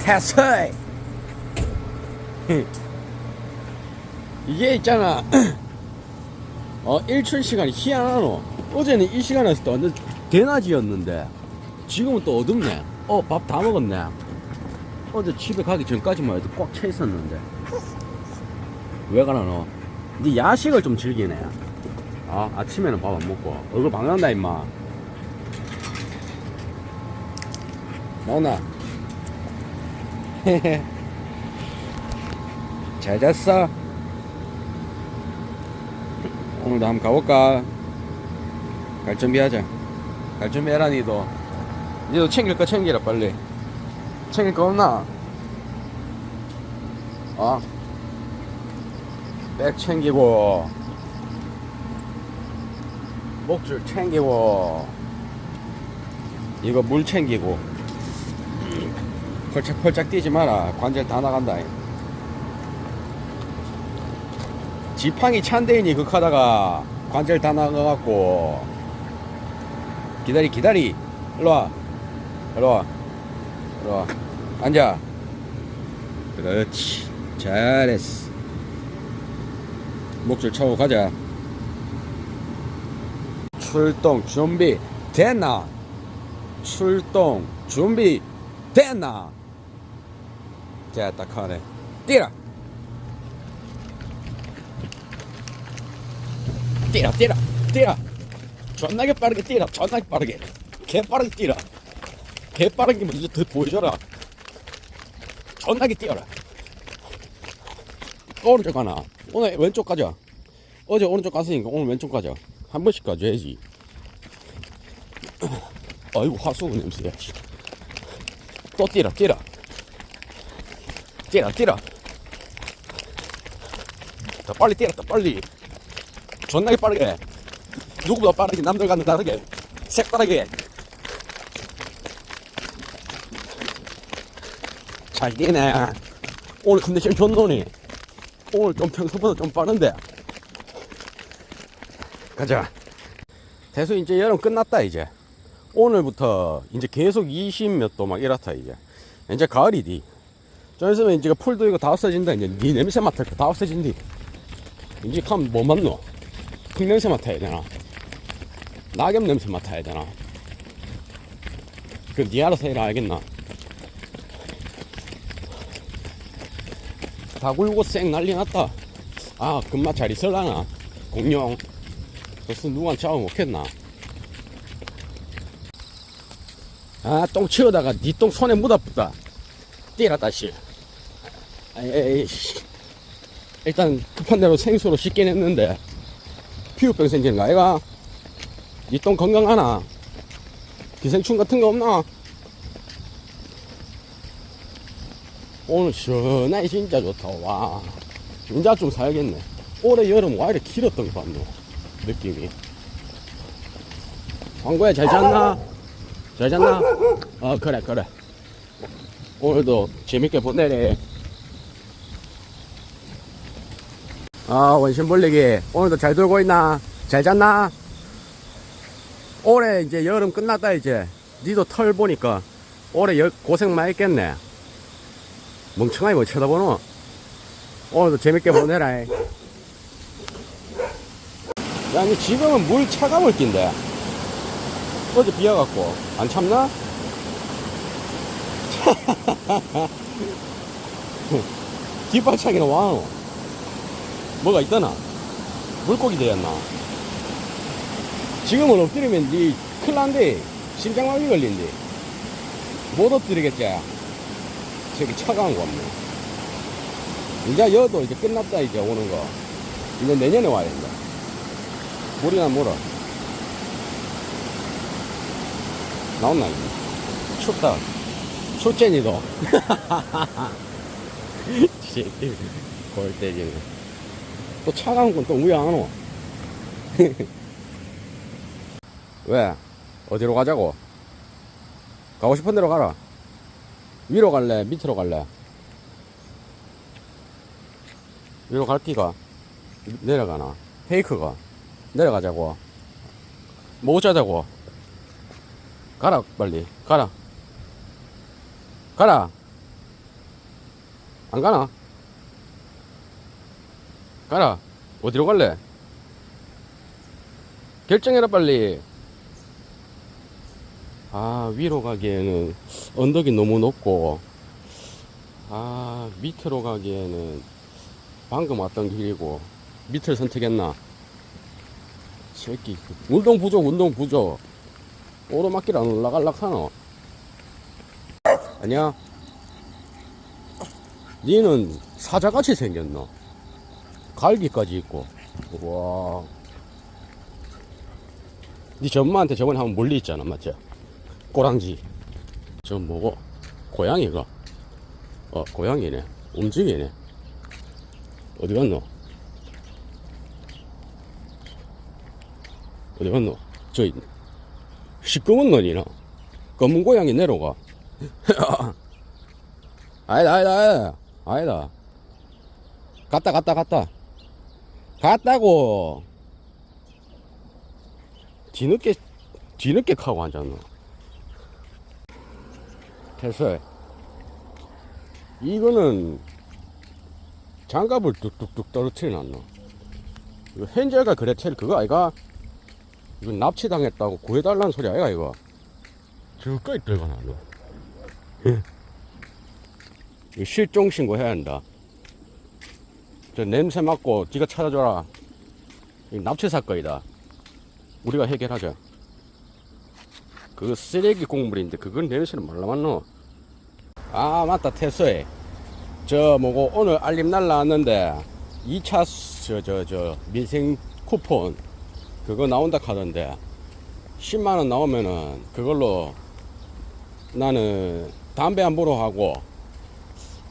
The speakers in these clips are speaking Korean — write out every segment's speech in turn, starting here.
태서이 이게 있잖아. 어 일출 시간이 희한하노. 어제는 이 시간에서 또 완전 대낮이었는데 지금은 또 어둡네. 어 밥 다 먹었네. 어제 집에 가기 전까지만 해도 꽉 차 있었는데. 왜 가나 너? 이제 야식을 좀 즐기네. 아 아침에는 밥 안 먹고. 얼굴 방해한다 임마. 나오나 잘 잤어? 오늘도 한번 가볼까? 갈 준비하자. 갈 준비해라, 니도. 니도 챙길 거 챙기라, 빨리. 챙길 거 없나? 어? 백 챙기고, 목줄 챙기고, 이거 물 챙기고, 펄짝펄짝 뛰지 마라. 관절 다 나간다. 지팡이 찬데이니 극하다가 관절 다 나가갖고. 기다리 기다리. 일로와. 일로와. 일로와. 앉아. 그렇지. 잘했어. 목줄 차고 가자. 출동 준비 됐나? 출동 준비 됐나 자딱 하네 뛰라 뛰라 뛰라 뛰라 존나게 빠르게 뛰라 존나게 빠르게. 개 빠르게 뛰라. 개 빠르게 먼저 더 보여줘라. 존나게 뛰어라. 오른쪽 가나? 오늘 왼쪽 가자. 어제 오른쪽 갔으니까 오늘 왼쪽 가자. 한 번씩 가줘야지. 아이고 화수분 냄새야 씨. 또 뛰라 뛰라 뛰라 뛰라. 더 빨리 뛰라 더 빨리. 존나게 빠르게. 누구보다 빠르게 남들과는 다르게. 색다르게. 잘 뛰네. 오늘 컨디션 좋노니? 오늘 좀 평소보다 좀 빠른데. 가자. 대수 이제 여름 끝났다 이제. 오늘부터 이제 계속 20 몇 도 막 이렇다 이제. 이제 가을이디 좀 있으면 이제 풀도 이거 다 없어진다 이제 네 냄새 맡을 거 다 없어진디 이제 가면 뭐 맡노 흙 냄새 맡아야 되나? 낙엽 냄새 맡아야 되나? 그니 알아서 해라 알겠나? 다 굴고 쌩 난리 났다. 아, 금마 잘 있을라나? 공룡. 벌써 누가 잡아 먹겠나? 아, 똥 치우다가 니똥 손에 묻어붙다. 뛰라, 다시. 에이씨. 일단 급한 대로 생수로 씻긴 했는데. 피부병 생기는 거 아이가? 니똥 건강하나? 기생충 같은 거 없나? 오늘 시원하게 진짜 좋다 와 진짜 좀 살겠네 올해 여름 와 이렇게 길었던 거 봤노 느낌이 황구야 잘 잤나? 잘 잤나? 어 그래 그래 오늘도 재밌게 보내래 아 원심 벌리기. 오늘도 잘 돌고 있나? 잘 잤나? 올해 이제 여름 끝났다 이제. 니도 털 보니까 올해 여- 고생 많이 했겠네. 멍청하게 뭐 쳐다보노? 오늘도 재밌게 보내라. 야 근데 지금은 물 차가울 낀데 어제 비 와갖고. 안 참나? 뒷발차기는 와노 뭐가 있더나? 물고기 되었나? 지금은 엎드리면 니 큰일 난데 심장마비 걸린대 못 엎드리겠지. 저기 차가운 거 없네. 이제 여도 이제 끝났다 이제 오는 거. 이제 내년에 와야 된다. 물이나 물어. 나온나 이제? 춥다. 춥제니도? 골 때리네 또 차가운 건또 우야 안 오. 왜? 어디로 가자고? 가고 싶은 데로 가라. 위로 갈래? 밑으로 갈래? 위로 갈 기가 내려가나? 페이크가 내려가자고. 뭐 짜자고? 가라 빨리 가라. 가라. 안 가나? 가라. 어디로 갈래? 결정해라 빨리. 아 위로 가기에는 언덕이 너무 높고 아 밑으로 가기에는 방금 왔던 길이고 밑을 선택했나? 새끼 운동 부족 운동 부족 오르막길 안 올라갈락 하노? 아니야 니는 사자같이 생겼노 갈기까지 있고. 와. 니 전마한테 저번에 한번 몰리 있잖아 맞지? 꼬랑지. 저 뭐고 고양이가 어 고양이네. 움직이네. 어디 갔노? 어디 갔노? 저 있네 시꺼먼 놈이나. 검은 고양이 내려가. 아니다 아니다 아니다. 아니다. 갔다 갔다 갔다 갔다고. 뒤늦게 뒤늦게 가고 앉았노 됐어 이거는 장갑을 뚝뚝뚝 떨어뜨려 놨노 이거 헨젤과 그레텔 그거 아이가? 이거 납치당했다고 구해달라는 소리 아이가 이거? 저까지 들어가놨노 이거 실종 신고 해야 한다 저 냄새 맡고 지가 찾아줘라. 납치 사건이다. 우리가 해결하자. 그거 쓰레기 곡물인데 그건 냄새는 말라 맞노? 아 맞다 태소에. 저 뭐고 오늘 알림 날라왔는데 2차 저저 저 민생 쿠폰 그거 나온다 카던데 10만원 나오면은 그걸로 나는 담배 한 보러 하고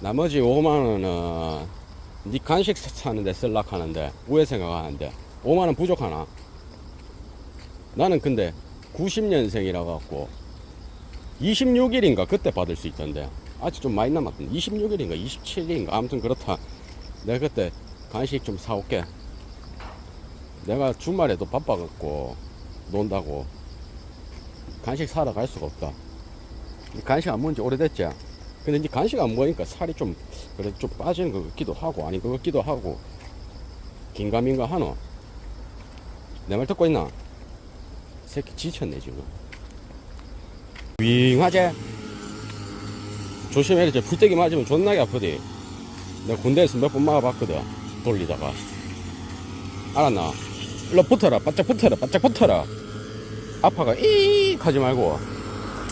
나머지 5만원은 니 간식 사는데 쓸락 하는데 우회 생각하는데 5만원 부족하나? 나는 근데 90년생이라 갖고 26일인가 그때 받을 수 있던데. 아직 좀 많이 남았던데. 26일인가 27일인가? 아무튼 그렇다. 내가 그때 간식 좀 사올게. 내가 주말에도 바빠갖고 논다고 간식 사러 갈 수가 없다. 이 간식 안 먹은 지 오래됐지 근데 이제 간식 안 먹으니까 살이 좀 그래도 좀 빠지는 것 같기도 하고 아닌 것 같기도 하고. 긴가민가 하노? 내 말 듣고 있나? 새끼 지쳤네 지금. 윙하제 조심해 저 풀떼기 맞으면 존나게 아프디. 내가 군대에서 몇 번 막아봤거든 돌리다가. 알았나? 일로 붙어라 바짝 붙어라 바짝 붙어라. 아파가 이익 하지 말고